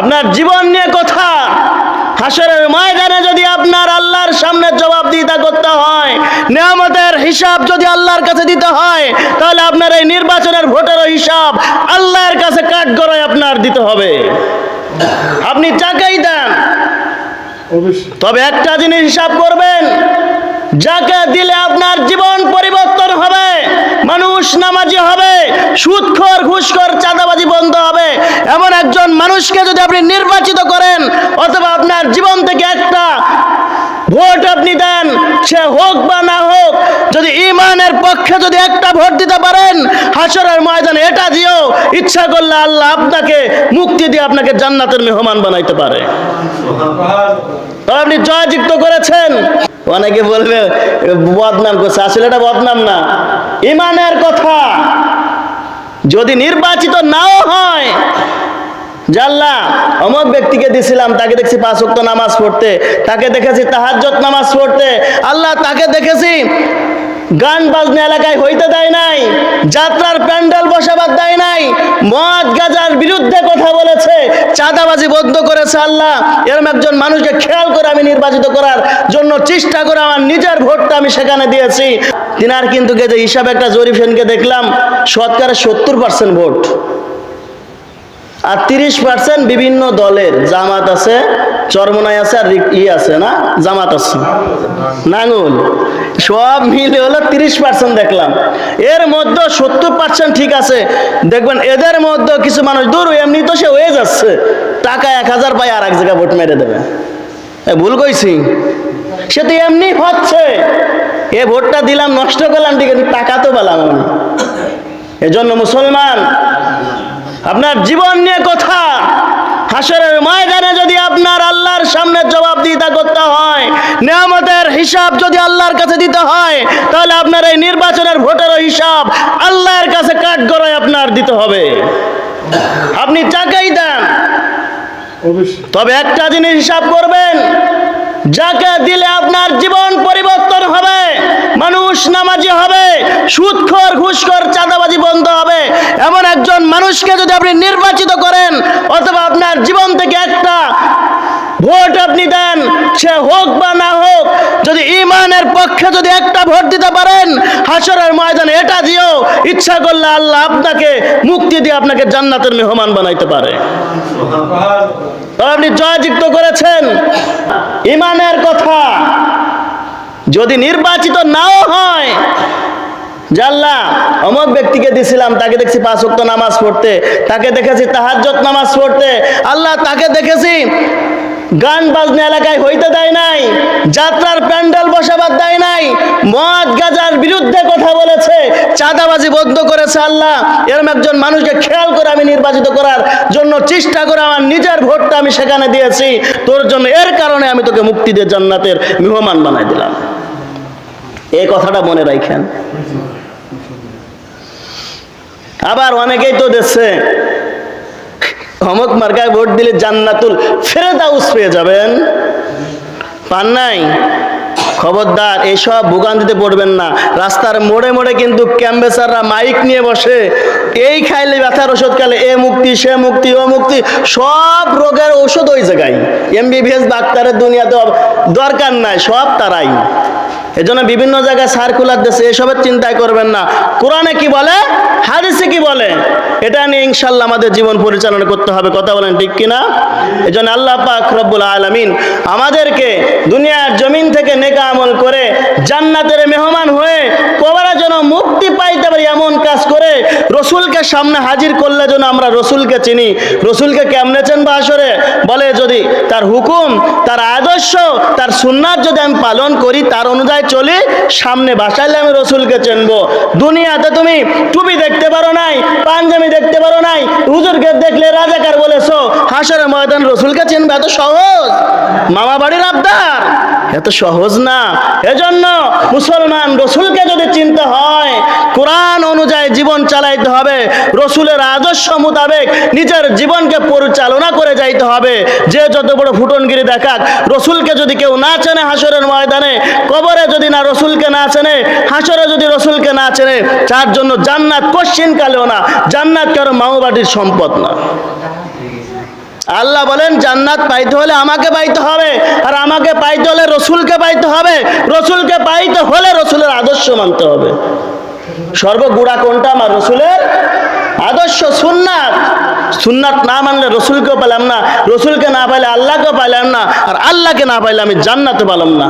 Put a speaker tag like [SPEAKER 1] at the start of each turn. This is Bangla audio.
[SPEAKER 1] আপনার জীবন নিয়ে কথা। হাসরের ময়দানে যদি আপনার আল্লাহর সামনে জবাবদিহিতা করতে হয় নিয়ামতের হিসাব যদি আল্লাহর কাছে দিতে হয় তাহলে আপনার এই নির্বাচনের ভোটেরও হিসাব আল্লাহর কাছে কাঠগড়ায় আপনার দিতে হবে। আপনি যাকেই দেন তবে একটা জিনিস হিসাব করবেন যাকে দিলে আপনার জীবন পরিবর্তন হবে মানুষ নামাজি হবে সুদখোর ঘুষখোর, চাঁদাবাজি বন্ধ হবে। এমন একজন মানুষকে যদি আপনি নির্বাচিত করেন, অথবা আপনার জীবন থেকে একটা ভোট আপনি দেন, সে হোক বা না হোক, যদি ইমানের পক্ষে যদি একটা ভোট দিতে পারেন হাসরের ময়দানে এটা দিও ইচ্ছা করলে আল্লাহ আপনাকে মুক্তি দিয়ে আপনাকে জান্নাতের মেহমান বানাইতে পারে। আপনি জয়যুক্ত করেছেন? অনেকে বলবে বদনাম করছে। আসলে এটা বদনাম না। ইমানের কথা। যদি নির্বাচিত নাও হয়, জাল্লা, অমক ব্যক্তিকে দিছিলাম, তাকে দেখছি পাঁচ নামাজ পড়তে, তাকে দেখেছি তাহাজ্জত নামাজ পড়তে, আল্লাহ তাকে দেখেছি গান বাজনা এলাকায় হইতে দেয় নাই, যাত্রার প্যান্ডেল বসাবার দেয় নাই, মদ গাজার বিরুদ্ধে কথা বলেছে, চাঁদাবাজি বন্ধ করেছে আল্লাহ, এরম একজন মানুষকে খেয়াল করে আমি নির্বাচিত করার জন্য চেষ্টা করে আমার নিজের ভোটটা আমি সেখানে দিয়েছি। তিনার কিন্তু যে হিসাবে একটা জরিফ সেনকে দেখলাম সৎকারের সত্তর পার্সেন্ট ভোট। আর তিরিশ পার্সেন্ট বিভিন্ন দলের জামাত আছে, চরমনাই আছে আর ই আছে না? জামাত আছে। নাঙ্গল সব মিলে হলো তিরিশ পার্সেন্ট দেখলাম। এর মধ্যে সত্তর পার্সেন্ট ঠিক আছে। দেখবেন এদের মধ্যে কিছু মানুষ দূর এমনি তো সে হয়ে যাচ্ছে। টাকা এক হাজার পাই আর এক জায়গায় ভোট মেরে দেবে। ভুল কইছি। সে তো এমনি হচ্ছে। এ ভোটটা দিলাম নষ্ট করলাম ঠিক আছে টাকা তো পেলাম আমি। এজন্য মুসলমান আপনার জীবন নিয়ে কথা। হাসরের ময়দানে যদি আপনার আল্লাহর সামনে জবাবদিহিতা করতে হয় নিয়ামতের হিসাব যদি আল্লাহর কাছে দিতে হয় তাহলে আপনার এই নির্বাচনের ভোটেরও হিসাব আল্লাহর কাছে কাঠগড়ায় আপনার দিতে হবে। আপনি যাকেই দেন তবে একটা জিনিস হিসাব করবেন যাকে দিলে আপনার জীবন পরিবর্তন হবে মানুষ নামাজি হবে সুদখোর ঘুষখোর, চাঁদাবাজি বন্ধ হবে। এমন একজন মানুষকে যদি আপনি নির্বাচিত করেন, অথবা আপনার জীবন থেকে একটা ভোট আপনি দেন, সে হোক বা না হোক, যদি ইমানের পক্ষে যদি একটা ভোট দিতে পারেন হাসরের ময়দানে এটা দিও ইচ্ছা করলে আল্লাহ আপনাকে মুক্তি দিয়ে আপনাকে জান্নাতের মেহমান বানাইতে পারে। আপনি জয়যুক্ত করেছেন। ইমানের কথা যদি নির্বাচিত নাও হয় জাল্লা, অমক ব্যক্তিকে দিছিলাম, তাকে দেখছি পাঁচ নামাজ পড়তে, তাকে দেখেছি তাহাজ্জত নামাজ পড়তে। আল্লাহ তাকে দেখেছি গান বাজনা এলাকায় হইতে দেয় নাই, যাত্রার প্যান্ডেল বসাবার দেয় নাই, মদ গাজার বিরুদ্ধে কথা বলেছে, চাঁদাবাজি বন্ধ করেছে আল্লাহ। এরম একজন মানুষকে খেয়াল করে আমি নির্বাচিত করার জন্য চেষ্টা করে আমার নিজের ভোটটা আমি সেখানে দিয়েছি। তোর জন্য এর কারণে আমি তোকে মুক্তি দিয়ে জান্নাতের মেহমান বানাই দিলাম। এই কথাটা মনে রাখেন। আবার অনেকেই তো দেখছে, অমক মার্কায় ভোট দিলে জান্নাতুল ফেরেদাউস পেয়ে যাবেন। পান নাই? খবরদার এইসব ভোগান্তিতে পড়বেন না। রাস্তার মোড়ে মোড়ে কিন্তু ক্যাম্বেসাররা মাইক নিয়ে বসে, এই খাইলে ব্যথার ওষুধ খাইলে এ মুক্তি, সে মুক্তি, ও মুক্তি, সব রোগের ওষুধ ওই জায়গায়। এমবিবিএস ডাক্তারের দুনিয়াতে দরকার নাই, সব তারাই। এজন্য বিভিন্ন জায়গায় সার্কুলার দেশে এসবের চিন্তায় করবেন না। কোরআনে কি বলে? হাদিসে কি বলে? এটা নিয়ে ইনশাল্লাহ আমাদের জীবন পরিচালনা করতে হবে। কথা বলেন ঠিক কিনা? এজন্য আল্লাহ পাক রব্বুল আলামিন আমাদেরকে দুনিয়ার জমিন থেকে নেকা আমল করে জান্নাতের মেহমান হয়ে কবরা যেন মুক্তি পাইতে পারি এমন কাজ করে রসুলকে সামনে হাজির করলে যেন আমরা রসুলকে চিনি। রসুলকে কেমনে চেনবো আসরে? বলে যদি তার হুকুম, তার আদর্শ, তার সুন্নাত যদি আমি পালন করি, তার অনুযায়ী চলি, সামনে বাসাইলে আমি রসুলকে চিনবো। দুনিয়াতে তুমি টুপি দেখতে পারো নাই, পাঞ্জাবি দেখতে পারো নাই, হুজুরকে দেখলে রাজাকার বলেছ, হাসরে ময়দান রসুলকে চিনবে, এত সহজ। মামা বাড়ির আবদার। এত সহজ না। এজন্য মুসলমান রসুলকে যদি চিনতে হয়, কোরআন অনুযায়ী জীবন চালাইতে হবে, রসুলের আদর্শ মোতাবেক নিজের জীবনকে পরিচালনা করে যাইতে হবে। যে যত বড় ফুটনগিরি দেখাক, রসুলকে যদি কেউ না চেনে হাসরের ময়দানে, কবরে যদি না রসুলকে না চেনে হাসরে যদি রসুলকে না চেনে, তার জন্য জান্নাত কোশ্চিন কালেও না। জান্নাত কারও মাওবাটির সম্পদ না? আল্লাহ বলেন, জান্নাত পাইতে হলে আমাকে পাইতে হবে, আর আমাকে পাইতে হলে রসুলকে পাইতে হবে, রসুলকে পাইতে হলে রসুলের আদর্শ মানতে হবে। সর্বগুড়া কোনটা? আমার রসুলের আদর্শ, সুন্নাত। সুন্নাত না মানলে রসুলকেও পেলাম না, রসুলকে না পাইলে আল্লাহকেও পাইলাম না, আর আল্লাহকে না পাইলে আমি জান্নাতে পালাম না।